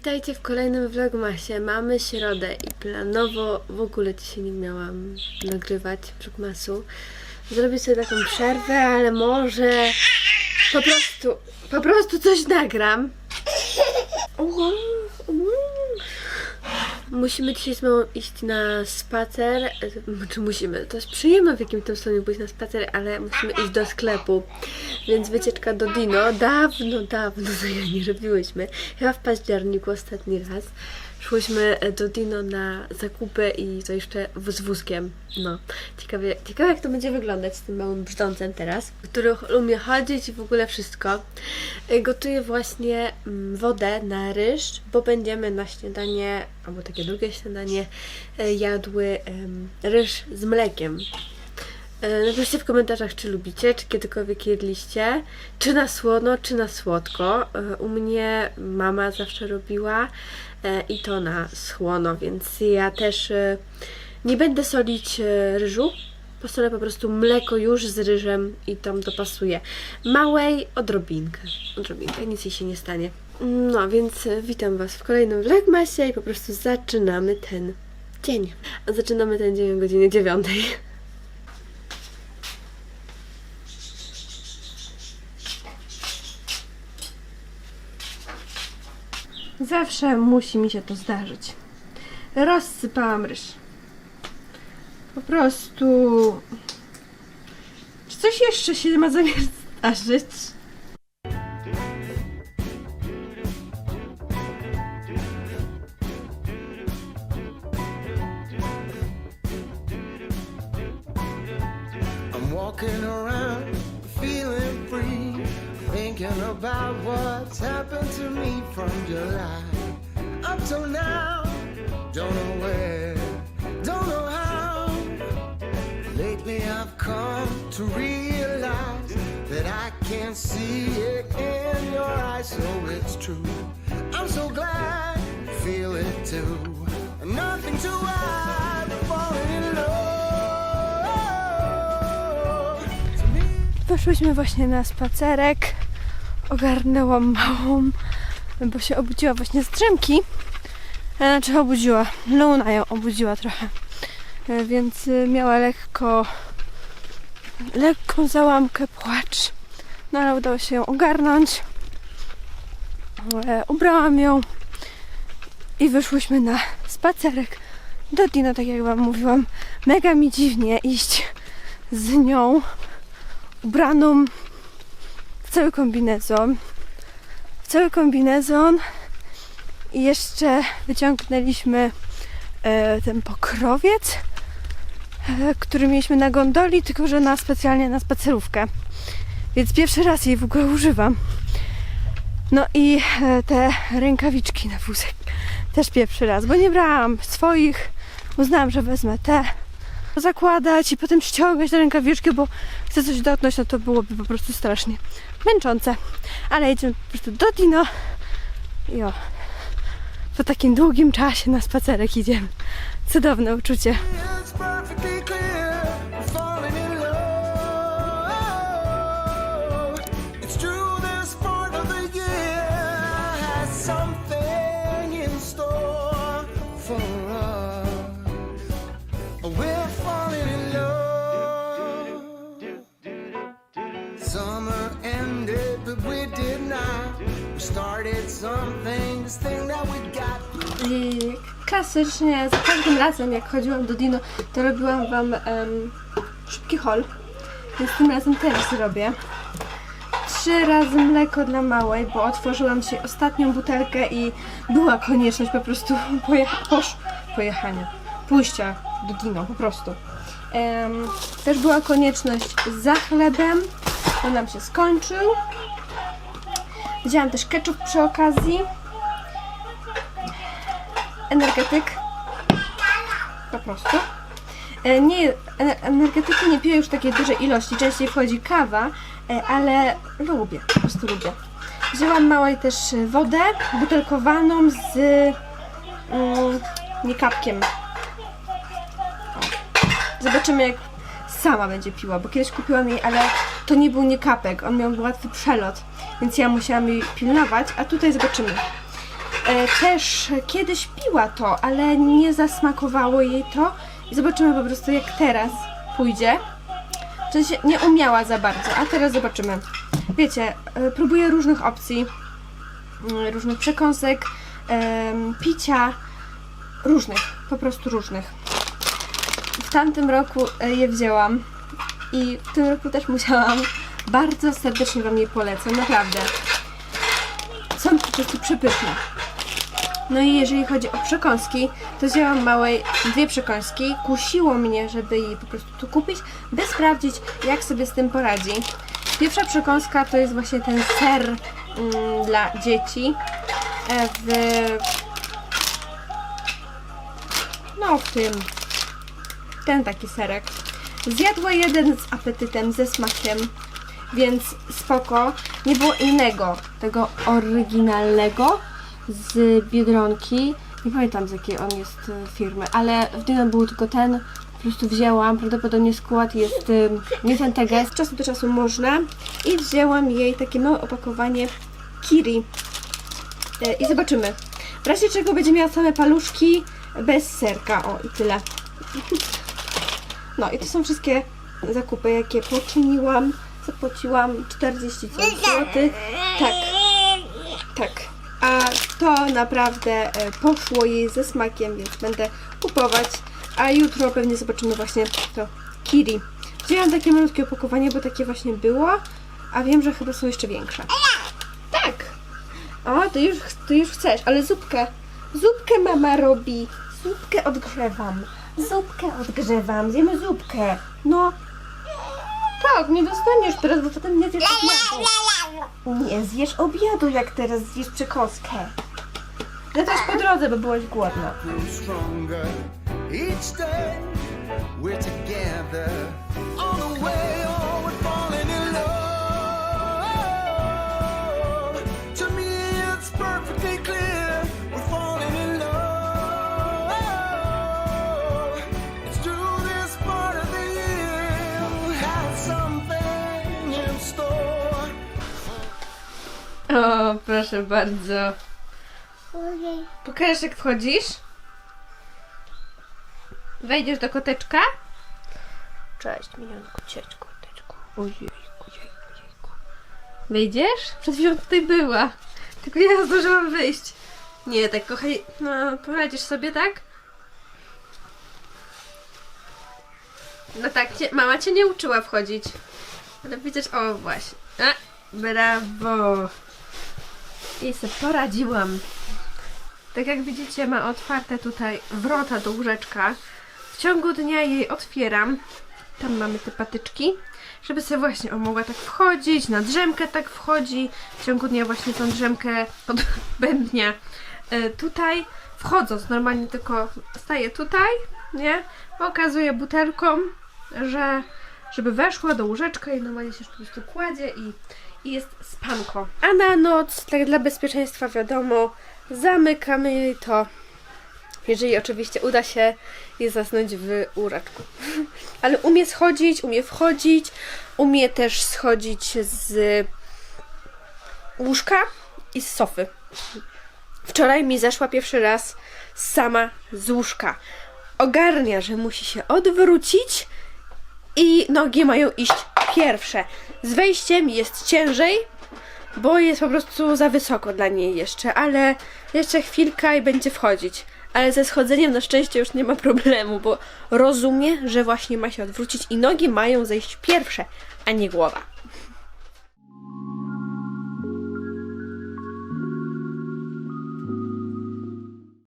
Witajcie w kolejnym vlogmasie. Mamy środę i planowo w ogóle dzisiaj nie miałam nagrywać vlogmasu. Zrobię sobie taką przerwę, ale może po prostu, po prostu coś nagram. Musimy dzisiaj z mamą iść na spacer. Czy musimy? To jest przyjemne w jakimś tam stopniu pójść na spacer, ale musimy iść do sklepu. Więc wycieczka do Dino. Dawno, dawno no ja nie robiłyśmy. Chyba w październiku ostatni raz. Szłyśmy e, do Dino na zakupy i to jeszcze z wózkiem. No, ciekawe, ciekawe jak to będzie wyglądać z tym małym brzdącem teraz, który umie chodzić i w ogóle wszystko. E, Gotuję właśnie mm, wodę na ryż, bo będziemy na śniadanie, albo takie drugie śniadanie, e, jadły ryż z mlekiem. E, Napiszcie w komentarzach, czy lubicie, czy kiedykolwiek jedliście, czy na słono, czy na słodko. E, U mnie mama zawsze robiła e, i to na słono, więc ja też nie będę solić ryżu. Posolę po prostu mleko już z ryżem i tam dopasuję. Małej odrobinkę. Odrobinkę, nic jej się nie stanie. No, więc witam Was w kolejnym vlogmasie i po prostu zaczynamy ten dzień. A zaczynamy ten dzień o godzinie 9. Zawsze musi mi się to zdarzyć. Rozsypałam ryż. Po prostu. Czy coś jeszcze się ma zamiar zdarzyć? Thinking about what's happened to me from July up till now. Don't know where, don't know how. Lately I've come to realize that I can see it in your eyes, so it's true. I'm so glad you feel it too. Nothing to hide, falling in love. Poszłyśmy właśnie na spacerek. Ogarnęłam małą, bo się obudziła właśnie z drzemki. E, Znaczy obudziła. Luna ją obudziła trochę. E, Więc y, miała lekko lekką załamkę, płacz. No ale udało się ją ogarnąć. E, Ubrałam ją i wyszłyśmy na spacerek do Dino, tak jak wam mówiłam. Mega mi dziwnie iść z nią ubraną cały kombinezon. W cały kombinezon i jeszcze wyciągnęliśmy e, ten pokrowiec, e, który mieliśmy na gondoli, tylko że na specjalnie na spacerówkę. Więc pierwszy raz jej w ogóle używam. No i e, te rękawiczki na wózek też pierwszy raz, bo nie brałam swoich. Uznałam, że wezmę te zakładać i potem ściągać te rękawiczki, bo chcę coś dotknąć, no to byłoby po prostu strasznie męczące. Ale jedziemy po prostu do Dino i o, po takim długim czasie na spacerek idziemy. Cudowne uczucie. I klasycznie za każdym razem jak chodziłam do Dino, to robiłam wam em, szybki haul. Więc tym razem też zrobię. Trzy razy mleko dla małej, bo otworzyłam się ostatnią butelkę i była konieczność po prostu pojechania, pójścia do Dino, po prostu. Em, też była konieczność za chlebem, on nam się skończył. Wzięłam też ketchup przy okazji energetyk. Po prostu. E, Nie, ener- energetyki nie piję już takie duże ilości. Częściej wchodzi kawa, e, ale lubię, po prostu lubię. Wzięłam małej też e, wodę butelkowaną z mm. Zobaczymy jak sama będzie piła, bo kiedyś kupiłam jej, ale to nie był niekapek, on miał łatwy przelot, więc ja musiałam jej pilnować, a tutaj zobaczymy. e, też kiedyś piła to, ale nie zasmakowało jej to i zobaczymy po prostu jak teraz pójdzie. W sensie nie umiała za bardzo, a teraz zobaczymy. Wiecie, e, próbuję różnych opcji, mm, różnych przekąsek, picia, różnych, po prostu różnych. W tamtym roku e, je wzięłam i w tym roku też musiałam. Bardzo serdecznie Wam je polecam, naprawdę. Są po prostu przepyszne. No i jeżeli chodzi o przekąski, to wzięłam małej dwie przekąski. Kusiło mnie, żeby je po prostu tu kupić, by sprawdzić, jak sobie z tym poradzi. Pierwsza przekąska to jest właśnie ten ser mm, dla dzieci e, w no w tym ten taki serek. Zjadła jeden z apetytem, ze smakiem, więc spoko. Nie było innego, tego oryginalnego z Biedronki. Nie pamiętam z jakiej on jest e, firmy, ale w tym był tylko ten. Po prostu wzięłam, prawdopodobnie skład jest y, nie ten teges. Z czasu do czasu można. I wzięłam jej takie małe opakowanie kiri. E, I zobaczymy. W razie czego będzie miała same paluszki bez serka. O i tyle. No i to są wszystkie zakupy, jakie poczyniłam. Zapłaciłam 40 coś złotych. Tak, tak. A to naprawdę e, poszło jej ze smakiem, więc będę kupować. A jutro pewnie zobaczymy właśnie to kiri. Wzięłam takie malutkie opakowanie, bo takie właśnie było. A wiem, że chyba są jeszcze większe. Tak. O, ty już, ty już chcesz, ale zupkę. Zupkę mama robi. Zupkę odgrzewam. Zupkę odgrzewam. Zjemy zupkę. No. Tak, nie dostaniesz teraz, bo potem nie zjesz obiadu. Nie zjesz obiadu, jak teraz zjesz przekąskę. Ja też po drodze, bo byłaś głodna. each day. We're together on the way. Oh, we're falling O, proszę bardzo. Pokażesz jak wchodzisz? Wejdziesz do koteczka? Cześć, minionku, cześć koteczku. Ojejku, jejku, jejku. Wejdziesz? Przed chwilą tutaj była. Tylko ja zdążyłam wyjść. Nie, tak kochaj, no poradzisz sobie, tak? No tak, cię, mama cię nie uczyła wchodzić. Ale widzisz, o właśnie. A, brawo. I sobie poradziłam. Tak jak widzicie, ma otwarte tutaj wrota do łóżeczka. W ciągu dnia jej otwieram. Tam mamy te patyczki. Żeby sobie właśnie o, mogła tak wchodzić, na drzemkę tak wchodzi. W ciągu dnia właśnie tą drzemkę odbędnia. E, tutaj wchodząc, normalnie tylko staję tutaj, nie? Pokazuję butelką, że żeby weszła do łóżeczka i normalnie się po prostu kładzie i, i jest spanko. A na noc, tak dla bezpieczeństwa wiadomo, zamykamy to. Jeżeli oczywiście uda się je zasnąć w łóżeczku. Ale umie schodzić, umie wchodzić, umie też schodzić z łóżka i z sofy. Wczoraj mi zeszła pierwszy raz sama z łóżka. Ogarnia, że musi się odwrócić i nogi mają iść pierwsze. Z wejściem jest ciężej, bo jest po prostu za wysoko dla niej jeszcze, ale jeszcze chwilka i będzie wchodzić. Ale ze schodzeniem na szczęście już nie ma problemu, bo rozumie, że właśnie ma się odwrócić i nogi mają zejść pierwsze, a nie głowa.